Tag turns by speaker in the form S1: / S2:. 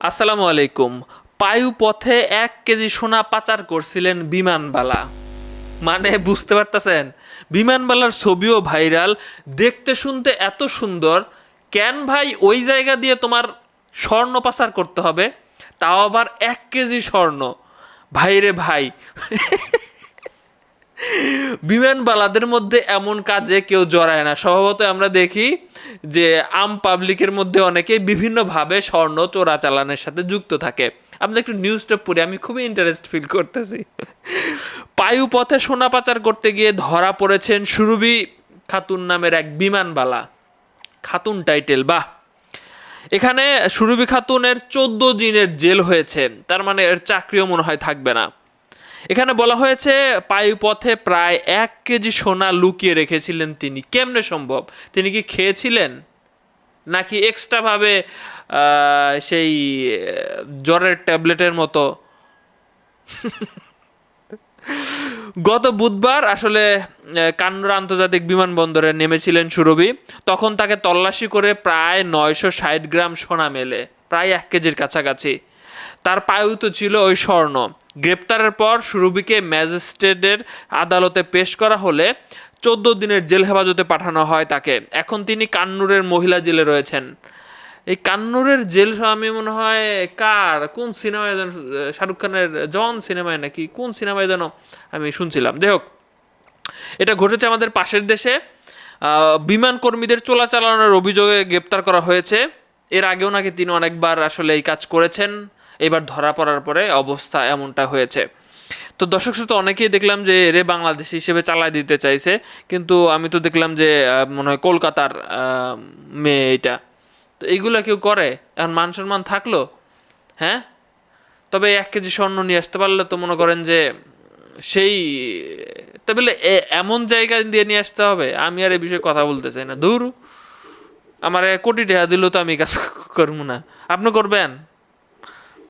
S1: আসসালামু আলাইকুম। পায়ু পথে এক কেজি সোনা পাচার করছিলেন বিমানবালা। মানে বুঝতে পারতেছেন? বিমানবালার ছবিও ভাইরাল। দেখতে শুনতে এত সুন্দর। কেন ভাই ওই জায়গা দিয়ে তোমার স্বর্ণ পাচার করতে হবে? তাও আবার এক কেজি স্বর্ণ। ভাইরে ভাই। বিমানবালাদের মধ্যে এমন কাজে কেউ জড়ায় না। স্বভাবত আমরা দেখি যে আম পাবলিকের মধ্যে অনেকে বিভিন্নভাবে স্বর্ণ চোরাচালানের সাথে যুক্ত থাকে। আমরা একটু নিউজটা পড়ি, আমি খুবই ইন্টারেস্ট ফিল করতেছি। পায়ু পথে সোনা পাচার করতে গিয়ে ধরা পড়েছেন সুরভি খাতুন নামের এক বিমানবালা খাতুন টাইটেল বাহ! এখানে সুরভি খাতুনের চোদ্দ দিনের জেল হয়েছে। তার মানে এর চাকরিও মনে হয় থাকবে না। এখানে বলা হয়েছে পায়ুপথে প্রায় এক কেজি সোনা লুকিয়ে রেখেছিলেন তিনি। কেমনে সম্ভব? তিনি কি খেয়েছিলেন? নাকি এক্সট্রাভাবে সেই জ্বরের ট্যাবলেটের মতো? গত বুধবার আসলে কান্নুর আন্তর্জাতিক বিমানবন্দরে নেমেছিলেন সুরভি। তখন তাকে তল্লাশি করে প্রায় নয়শো ষাট গ্রাম সোনা মেলে, প্রায় এক কেজির কাছাকাছি। তার পায়ুত ছিল ওই স্বর্ণ। গ্রেপ্তারের পর সুরভিকে ম্যাজিস্ট্রেটের আদালতে পেশ করা হলে চোদ্দ দিনের জেল হেফাজতে পাঠানো হয় তাকে। এখন তিনি কান্নুরের মহিলা জেলে রয়েছেন। এই কান্নুরের জেল আমি মনে হয় কার? কোন সিনেমায় যেন শাহরুখ খানের জন সিনেমায় নাকি? কোন সিনেমায় যেন আমি শুনছিলাম। যাই হোক, এটা ঘটেছে আমাদের পাশের দেশে। বিমান কর্মীদের চোলাচালানোর অভিযোগে গ্রেপ্তার করা হয়েছে। এর আগেও নাকি তিনি অনেকবার আসলে এই কাজ করেছেন। এবার ধরা পড়ার পরে অবস্থা এমনটা হয়েছে। তো দর্শক শ্রোতা, অনেকেই দেখলাম যে রে বাংলাদেশ হিসেবে চালায় দিতে চাইছে, কিন্তু আমি তো দেখলাম যে মনে হয় কলকাতার মেয়ে এটা। তো এইগুলো কেউ করে? এখন মান সম্মান থাকল? হ্যাঁ? তবে এক কেজি স্বর্ণ নিয়ে আসতে পারলে তো মনে করেন যে সেই, তবে এ- এমন জায়গায় দিয়ে নিয়ে আসতে হবে? আমি আর এই বিষয়ে কথা বলতে চাই না। দূর আমার কোটি টাকা দিলেও তো আমি কাজ করব না। আপনি করবেন?